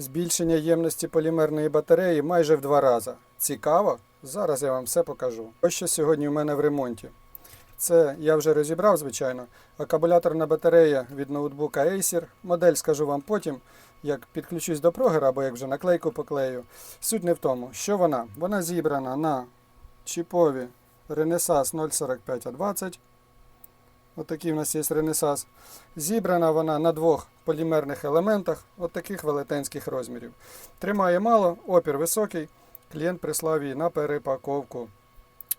Збільшення ємності полімерної батареї майже в два рази. Цікаво? Зараз я вам все покажу. Ось що сьогодні у мене в ремонті. Це я вже розібрав, звичайно. Акумуляторна батарея від ноутбука Acer. Модель скажу вам потім, як підключусь до прогера або як вже наклейку поклею. Суть не в тому, що вона. Вона зібрана на чіпові Renesas 045A20. Отакий в нас є Renesas. Зібрана вона на двох полімерних елементах, от таких велетенських розмірів. Тримає мало, опір високий. Клієнт прислав її на перепаковку.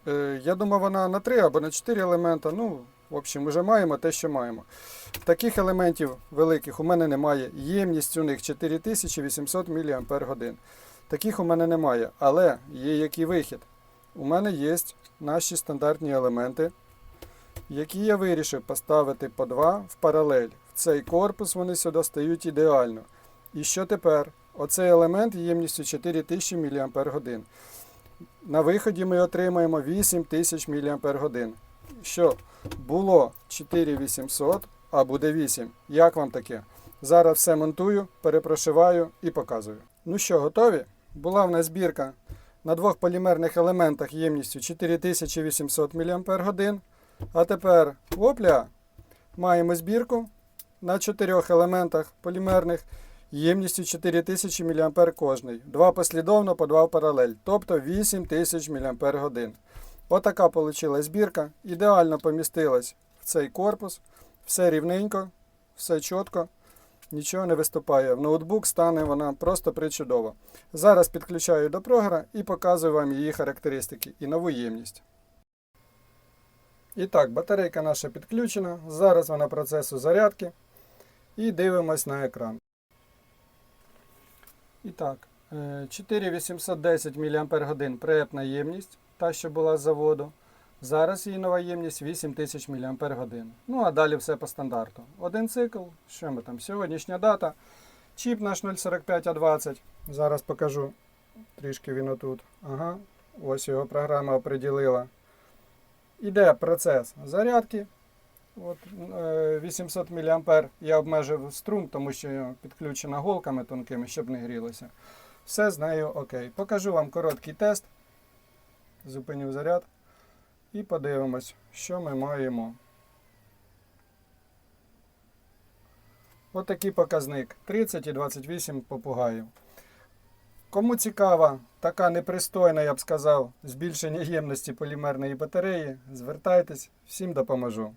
Е, я думав, вона на 3 або на 4 елемента. Ну, в общем, вже маємо те, що маємо. Таких елементів великих у мене немає. Ємність у них 4800 мАч. Таких у мене немає, але є який вихід. У мене є наші стандартні елементи, які я вирішив поставити по два в паралель. В цей корпус вони сюди стають ідеально. І що тепер? Оцей елемент ємністю 4000 мАч. На виході ми отримаємо 8000 мАч. Що було 4800, а буде 8. Як вам таке? Зараз все монтую, перепрошиваю і показую. Ну що, готові? Була в нас збірка на двох полімерних елементах ємністю 4800 мАч. А тепер опля, маємо збірку на чотирьох елементах полімерних ємністю 4000 мА кожний. Два послідовно по два в паралель, тобто 8000 мАч. Отака вийшла збірка. Ідеально помістилась в цей корпус. Все рівненько, все чітко, нічого не виступає. В ноутбук стане вона просто причудово. Зараз підключаю до програ і показую вам її характеристики і нову ємність. І так, батарейка наша підключена. Зараз вона процесу зарядки. І дивимось на екран. І так, е, 4810 мАч проєктна ємність, та, що була з заводу. Зараз її нова ємність 8000 мАч. Ну а далі все по стандарту. Один цикл, що ми там, сьогоднішня дата. Чіп наш 045А20. Зараз покажу. Трішки він отут. Ага. Ось його програма оприділила. Іде процес зарядки. От, е, 800 мА я обмежив струм, тому що підключена голками тонкими, щоб не грілося. Все з нею окей. Покажу вам короткий тест. Зупиню заряд. І подивимось, що ми маємо. Отакий показник 30 і 28 попугаїв. Кому цікава така непристойна, я б сказав, збільшення ємності полімерної батареї, звертайтесь, всім допоможу.